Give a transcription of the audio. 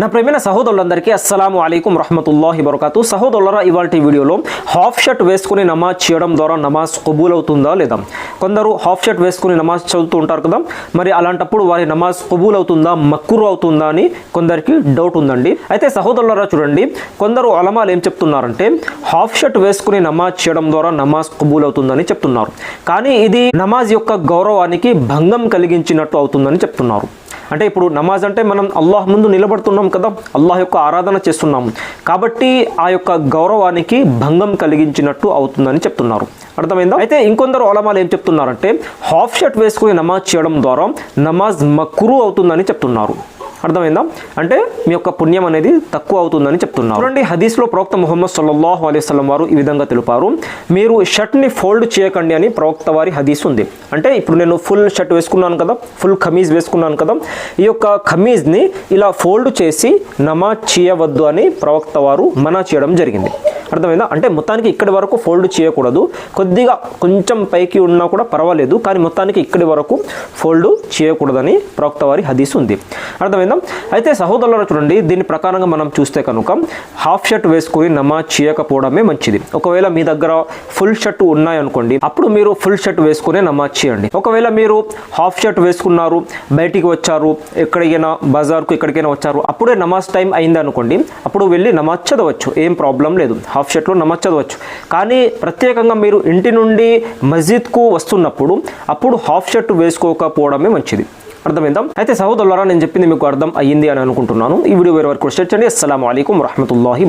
నా ప్రేమైన సహోదరులందరికీ అస్సలాము అలైకుం రహమతుల్లాహి బరకాతు. సహోదరులరా ఇవాళ వీడియోలో హాఫ్ షర్ట్ వేసుకుని నమాజ్ చేయడం ద్వారా నమాజ్ కబూల్ అవుతుందా లేదా? కొందరు హాఫ్ షర్ట్ వేసుకుని నమాజ్ చదువుతూ ఉంటారు కదా మరి అలాంటప్పుడు వారి నమాజ్ కబూల్ అవుతుందా మక్కురు అవుతుందా అని కొందరికి డౌట్ ఉందండి. అయితే సహోదరులరా చూడండి కొందరు అలమాలు ఏం చెప్తున్నారంటే హాఫ్ షర్ట్ వేసుకుని నమాజ్ చేయడం ద్వారా నమాజ్ కబూల్ అవుతుందని చెప్తున్నారు. కానీ ఇది నమాజ్ యొక్క గౌరవానికి భంగం కలిగించినట్టు అవుతుందని చెప్తున్నారు. అంటే ఇప్పుడు నమాజ్ అంటే మనం అల్లాహ్ ముందు నిలబడుతున్నాం కదా అల్లాహ్ యొక్క ఆరాధన చేస్తున్నాం కాబట్టి ఆ యొక్క గౌరవానికి భంగం కలిగించినట్టు అవుతుందని చెప్తున్నారు. అర్థమైందా? అయితే ఇంకొందరు ఓలమాలు ఏం చెప్తున్నారంటే హాఫ్ షర్ట్ వేసుకుని నమాజ్ చేయడం ద్వారా నమాజ్ మక్రూ అవుతుందని చెప్తున్నారు. అర్థమైందా? అంటే మీ యొక్క పుణ్యం అనేది తక్కువ అవుతుందని చెప్తున్నారు. చూడండి హదీస్లో ప్రవక్త ముహమ్మద్ సల్లల్లాహు అలైస్లం వారు ఈ విధంగా తెలిపారు. మీరు షర్ట్ని ఫోల్డ్ చేయకండి అని ప్రవక్త వారి హదీస్ ఉంది. అంటే ఇప్పుడు నేను ఫుల్ షర్ట్ వేసుకున్నాను కదా ఫుల్ ఖమీజ్ వేసుకున్నాను కదా ఈ యొక్క ఖమీజ్ని ఇలా ఫోల్డ్ చేసి నమాజ్ చేయవద్దు అని ప్రవక్త వారు మనా చేయడం జరిగింది. అర్థమైందా? అంటే మొత్తానికి ఇక్కడి వరకు ఫోల్డ్ చేయకూడదు. కొద్దిగా కొంచెం పైకి ఉన్నా కూడా పర్వాలేదు కానీ మొత్తానికి ఇక్కడి వరకు ఫోల్డ్ చేయకూడదని ప్రవక్త వారి హదీస్ ఉంది. అర్థమైందా? అయితే సహోదరులను చూడండి దీని ప్రకారంగా మనం చూస్తే కనుక హాఫ్ షర్ట్ వేసుకొని నమాజ్ చేయకపోవడమే మంచిది. ఒకవేళ మీ దగ్గర ఫుల్ షర్ట్ ఉన్నాయనుకోండి అప్పుడు మీరు ఫుల్ షర్ట్ వేసుకునే నమాజ్ చేయండి. ఒకవేళ మీరు హాఫ్ షర్ట్ వేసుకున్నారు బయటికి వచ్చారు ఎక్కడికైనా బజార్కు ఎక్కడికైనా వచ్చారు అప్పుడే నమాజ్ టైం అయింది అనుకోండి అప్పుడు వెళ్ళి నమాజ్ చదవచ్చు. ఏం ప్రాబ్లం లేదు. హాఫ్ షర్ట్లో నమాజ్ చదవచ్చు. కానీ ప్రత్యేకంగా మీరు ఇంటి నుండి మస్జిద్కు వస్తున్నప్పుడు అప్పుడు హాఫ్ షర్ట్ వేసుకోకపోవడమే మంచిది. అర్థమైందా? అయితే సహోదరులారా నేను చెప్పింది మీకు అర్థం అయ్యింది అని అనుకుంటున్నాను. ఈ వీడియో వేరే వరకు షేర్ చేయండి. అస్సలం అయికం వరహమతుల్లాహి